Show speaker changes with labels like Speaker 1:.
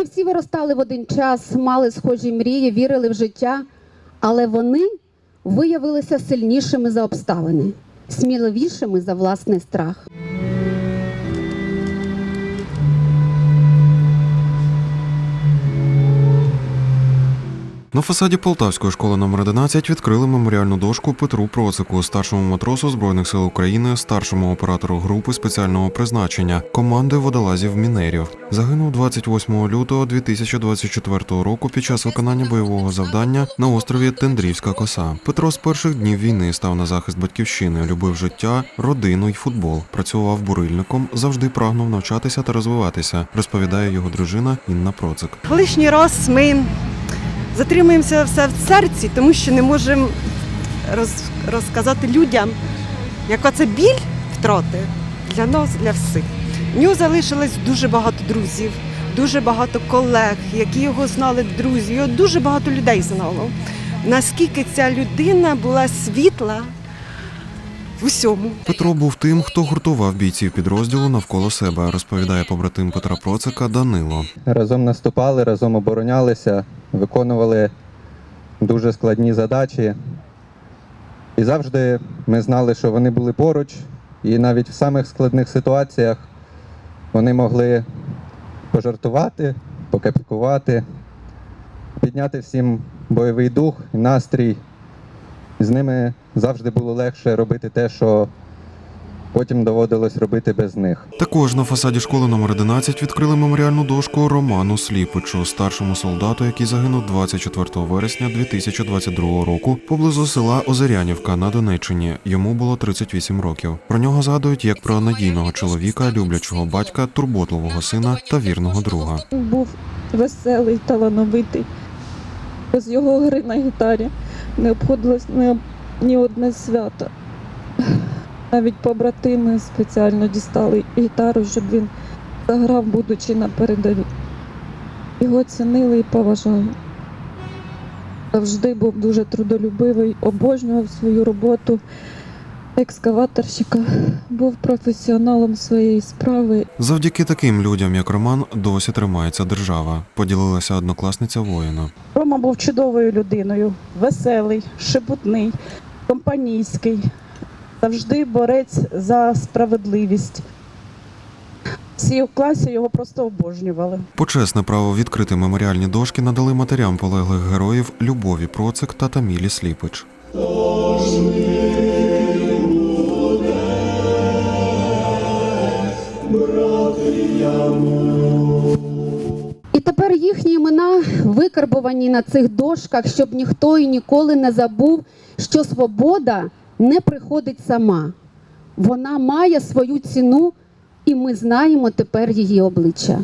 Speaker 1: Ми всі виростали в один час, мали схожі мрії, вірили в життя, але вони виявилися сильнішими за обставини, сміливішими за власний страх.
Speaker 2: На фасаді Полтавської школи номер 11 відкрили меморіальну дошку Петру Процику, старшому матросу Збройних сил України, старшому оператору групи спеціального призначення команди водолазів мінерів. Загинув 28 лютого 2024 року під час виконання бойового завдання на острові Тендрівська коса. Петро з перших днів війни став на захист батьківщини, любив життя, родину й футбол. Працював бурильником, завжди прагнув навчатися та розвиватися. Розповідає його дружина Інна Процик.
Speaker 3: Лишній раз ми затримуємося все в серці, тому що не можемо роз, розказати людям, яка це біль втрати для нас, для всіх. В нього залишилось дуже багато друзів, дуже багато колег, які його знали друзі. Його дуже багато людей знало. Наскільки ця людина була світла в усьому.
Speaker 2: Петро був тим, хто гуртував бійців підрозділу навколо себе, розповідає побратим Петра Процика Данило.
Speaker 4: разом наступали, разом оборонялися, виконували дуже складні задачі. І завжди ми знали, що вони були поруч, і навіть в самих складних ситуаціях вони могли пожартувати, покапікувати, підняти всім бойовий дух і настрій. З ними завжди було легше робити те, що потім доводилось робити без них.
Speaker 2: Також на фасаді школи номер 11 відкрили меморіальну дошку Роману Сліпичу, старшому солдату, який загинув 24 вересня 2022 року поблизу села Озерянівка на Донеччині. Йому було 38 років. Про нього згадують як про надійного чоловіка, люблячого батька, турботливого сина та вірного друга.
Speaker 5: Він був веселий, талановитий. Без його гри на гітарі не обходилось ні, ні одне свято. Навіть побратими спеціально дістали гітару, щоб він заграв, будучи на передовій. Його цінили і поважали. Завжди був дуже трудолюбивий, обожнював свою роботу екскаваторщика, був професіоналом своєї справи
Speaker 2: Завдяки таким людям, як Роман, досі тримається держава. Поділилася однокласниця воїна.
Speaker 6: Рома був чудовою людиною, веселий, шепотний, компанійський, завжди борець за справедливість. Всі в класі його просто обожнювали.
Speaker 2: Почесне право відкрити меморіальні дошки надали матерям полеглих героїв Любові Процик та Тамілі Сліпич.
Speaker 1: І тепер їхні імена викарбовані на цих дошках, щоб ніхто і ніколи не забув, що свобода не приходить сама. Вона має свою ціну, і ми знаємо тепер її обличчя.